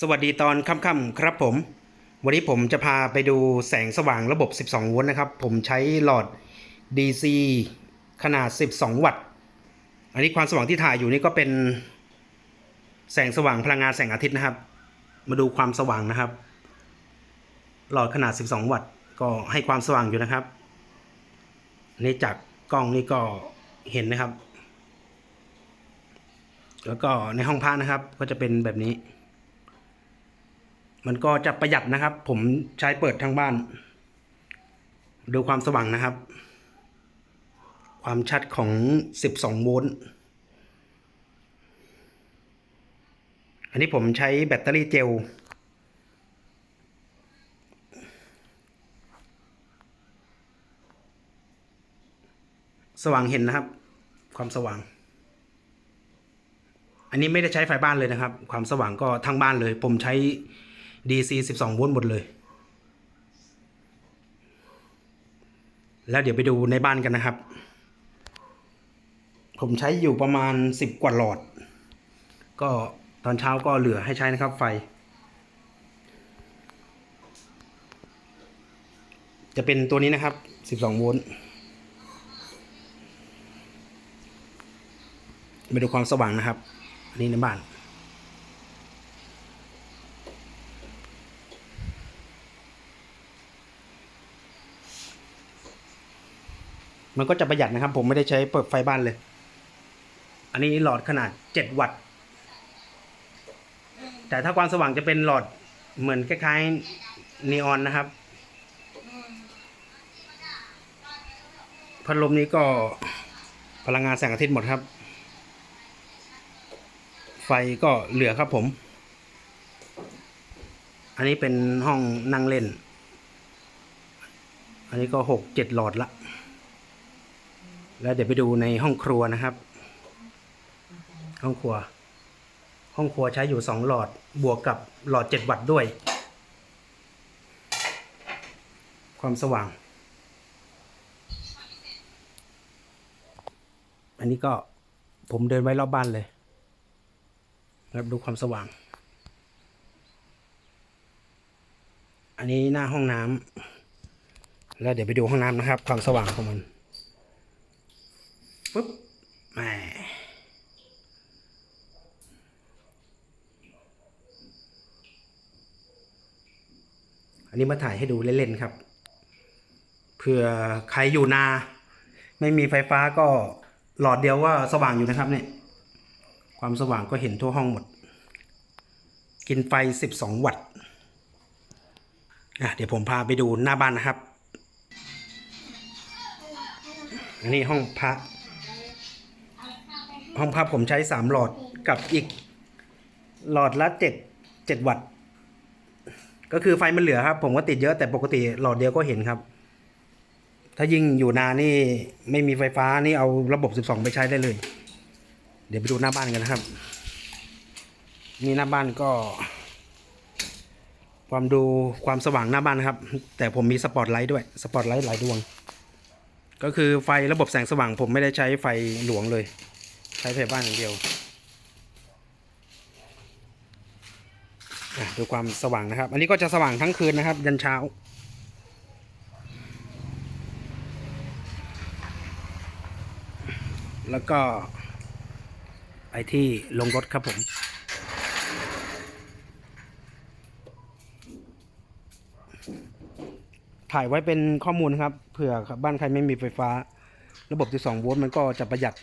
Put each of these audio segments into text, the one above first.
สวัสดีตอนค่ำๆครับผม วันนี้ผมจะพาไปดูแสงสว่างระบบ 12 โวลต์นะครับ ผมใช้หลอด DC ขนาด 12 วัตต์ อันนี้ความสว่างที่ถ่ายอยู่นี่ก็เป็น แสงสว่างพลังงานแสงอาทิตย์นะครับ มาดูความสว่างนะครับ หลอดขนาด 12 วัตต์ ก็ให้ความสว่างอยู่นะครับอันนี้จากกล้องนี่ก็เห็นนะครับ แล้วก็ในห้องพระนะครับก็จะเป็นแบบนี้ มันก็จะประหยัดนะครับ ผมใช้เปิดทั้งบ้าน ดูความสว่างนะครับ ความชัดของ 12 โวลต์ อันนี้ผมใช้แบตเตอรี่เจล สว่างเห็นนะครับ ความสว่าง อันนี้ไม่ได้ใช้ไฟบ้านเลยนะครับ ความสว่างก็ทั้งบ้านเลย ผมใช้ DC 12 โวลต์หมดเลย แล้วเดี๋ยวไปดูในบ้านกันนะครับ ผมใช้อยู่ประมาณ 10 กว่าหลอด ก็ตอนเช้าก็เหลือให้ใช้นะครับไฟ จะเป็นตัวนี้นะครับ 12 โวลต์ไปดูความสว่างนะครับ อันนี้ในบ้าน มันก็จะประหยัดนะครับ ผมไม่ได้ใช้เปิดไฟบ้านเลย อันนี้หลอดขนาด 7 วัตต์ แต่ถ้าความสว่างจะเป็นหลอดเหมือนคล้ายๆนีออนนะครับ พัดลมนี้ก็พลังงานแสงอาทิตย์หมดครับ ไฟก็เหลือครับผม อันนี้เป็นห้องนั่งเล่น อันนี้ก็หกเจ็ดหลอดละ แล้วเดี๋ยวไปดูในห้องครัวนะครับ ห้องครัว ห้องครัวใช้อยู่สองหลอดบวกกับหลอดเจ็ดวัตต์ด้วย ความสว่าง อันนี้ก็ผมเดินไว้รอบบ้านเลยแล้วดูความสว่าง อันนี้หน้าห้องน้ำแล้วเดี๋ยวไปดูห้องน้ำนะครับ ความสว่างของมัน ปุ๊บแหมอันนี้มาถ่ายให้ดูเล่นๆครับ เผื่อใครอยู่นา ไม่มีไฟฟ้าก็หลอดเดียวว่าสว่างอยู่นะครับเนี่ยความสว่างก็เห็นทั่วห้องหมด กินไฟ 12 วัตต์อะเดี๋ยวผมพาไปดูหน้าบ้านนะครับ อันนี้ห้องพระ ห้องพระผมใช้3หลอดกับอีก หลอดละ7 7วัตต์ ก็คือไฟมันเหลือครับ ผมก็ติดเยอะแต่ปกติหลอดเดียวก็เห็นครับ ถ้ายิ่งอยู่นานนี่ไม่มีไฟฟ้านี่เอาระบบ 12 ไปใช้ได้เลย เดี๋ยวไปดูหน้าบ้านกันนะครับนี่หน้าบ้านก็ ความดูความสว่างหน้าบ้านนะครับ แต่ผมมีสปอตไลท์ด้วยสปอตไลท์หลายดวง ก็คือไฟระบบแสงสว่าง ผมไม่ได้ใช้ไฟหลวงเลย ช้ไฟบ้านอย่างเดียวดูความสว่างนะครับ อันนี้ก็จะสว่างทั้งคืนนะครับ ยันเช้า แล้วก็ไปที่ลงรถครับผมถ่ายไว้เป็นข้อมูลนะครับเผื่อบ้านใครไม่มีไฟฟ้า ระบบ12โวลต์มันก็จะประหยัด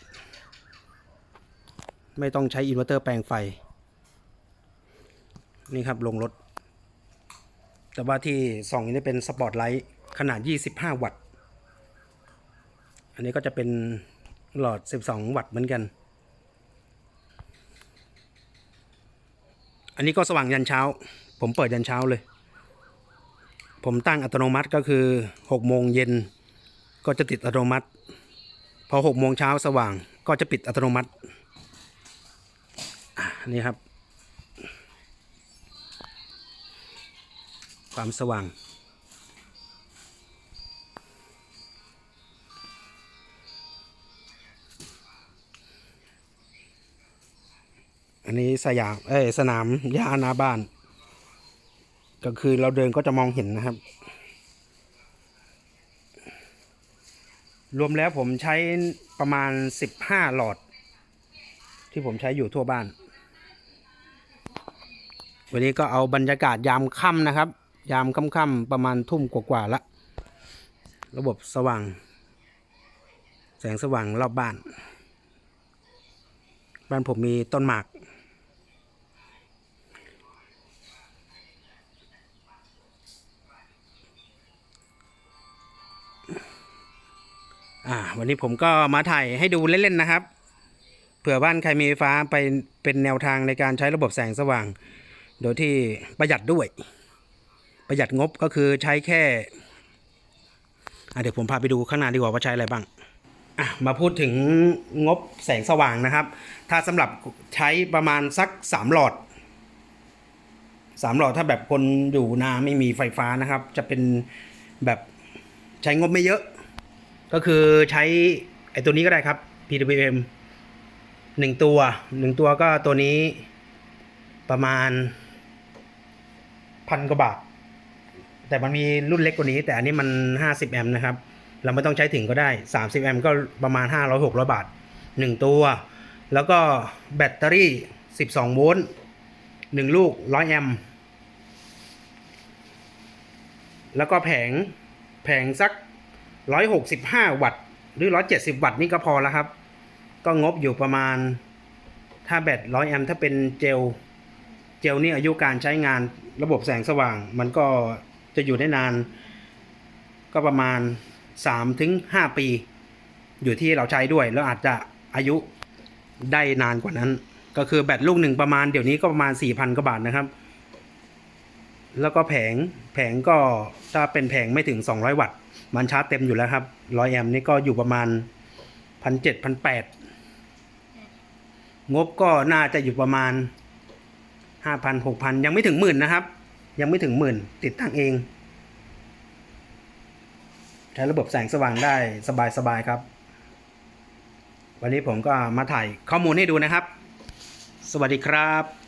ไม่ต้องใช้อินเวอร์เตอร์แปลงไฟ นี่ครับลงรถ แต่ว่าที่ส่องนี่เป็นสปอตไลท์ขนาด 25 วัตต์ อันนี้ก็จะเป็นหลอด 12 วัตต์เหมือนกัน อันนี้ก็สว่างยันเช้า ผมเปิดยันเช้าเลย ผมตั้งอัตโนมัติก็คือ6โมงเย็นก็จะติดอัตโนมัติ พอ6โมงเช้าสว่างก็จะปิดอัตโนมัติ นี่ครับ ความสว่าง อันนี้สยาม เอ้ย สนามหญ้าหน้าบ้านก็คือเราเดินก็จะมองเห็นนะครับ รวมแล้วผมใช้ประมาณ 15 หลอด ที่ผมใช้อยู่ทั่วบ้าน วันนี้ก็เอาบรรยากาศยามค่ำนะครับ ยามค่ำๆประมาณทุ่มกว่าๆละ ระบบสว่าง แสงสว่างรอบบ้าน บ้านผมมีต้นหมากอ่าวันนี้ผมก็มาถ่ายให้ดูเล่น ๆ นะครับ เผื่อบ้านใครมีไฟฟ้าไปเป็นแนวทางในการใช้ระบบแสงสว่าง โดยที่ประหยัดด้วย ประหยัดงบก็คือใช้แค่เดี๋ยวผมพาไปดูข้างหน้าดีกว่าว่าใช้อะไรบ้างมาพูดถึงงบแสงสว่างนะครับ ถ้าสำหรับใช้ประมาณสักสามหลอดสามหลอดถ้าแบบคนอยู่นาไม่มีไฟฟ้านะครับ จะเป็นแบบใช้งบไม่เยอะ ก็คือใช้ไอ้ตัวนี้ก็ได้ครับ PWM หนึ่งตัวหนึ่งตัวก็ตัวนี้ประมาณ พันกว่าบาท แต่มันมีรุ่นเล็กกว่านี้ แต่อันนี้มัน 50 แอมป์นะครับ เราไม่ต้องใช้ถึงก็ได้ 30 แอมป์ก็ประมาณ 500 600 บาท 1 ตัว แล้วก็แบตเตอรี่ 12 โวลต์1ลูก 100 แอมป์แล้วก็แผงแผงสัก 165 วัตต์ หรือ 170 วัตต์นี่ก็พอแล้วครับ ก็งบอยู่ประมาณถ้าแบต 100 แอมป์ถ้าเป็นเจล เจลนี่อายุการใช้งานระบบแสงสว่าง มันก็จะอยู่ได้นาน ก็ประมาณ3ถึงปี อยู่ที่เราใช้ด้วย แล้วอาจจะอายุได้นานกว่านั้น ก็คือแบตลูกหนึ่งประมาณเดี๋ยวนี้ก็ประมาณ 4,000กว่าบาทนะครับ แล้วก็แผงแผงก็ถ้าเป็นแผงไม่ถึง 200 วัตต์ มันชาร์จเต็มอยู่แล้วครับ 100 แอมป์นี่ก็อยู่ประมาณ 1,700 1,800งบก็น่าจะอยู่ประมาณ ห้าพันหกพันยังไม่ถึงหมื่นนะครับ ยังไม่ถึงหมื่นติดตั้งเอง ใช้ระบบแสงสว่างได้สบายๆครับ วันนี้ผมก็มาถ่ายข้อมูลให้ดูนะครับ สวัสดีครับ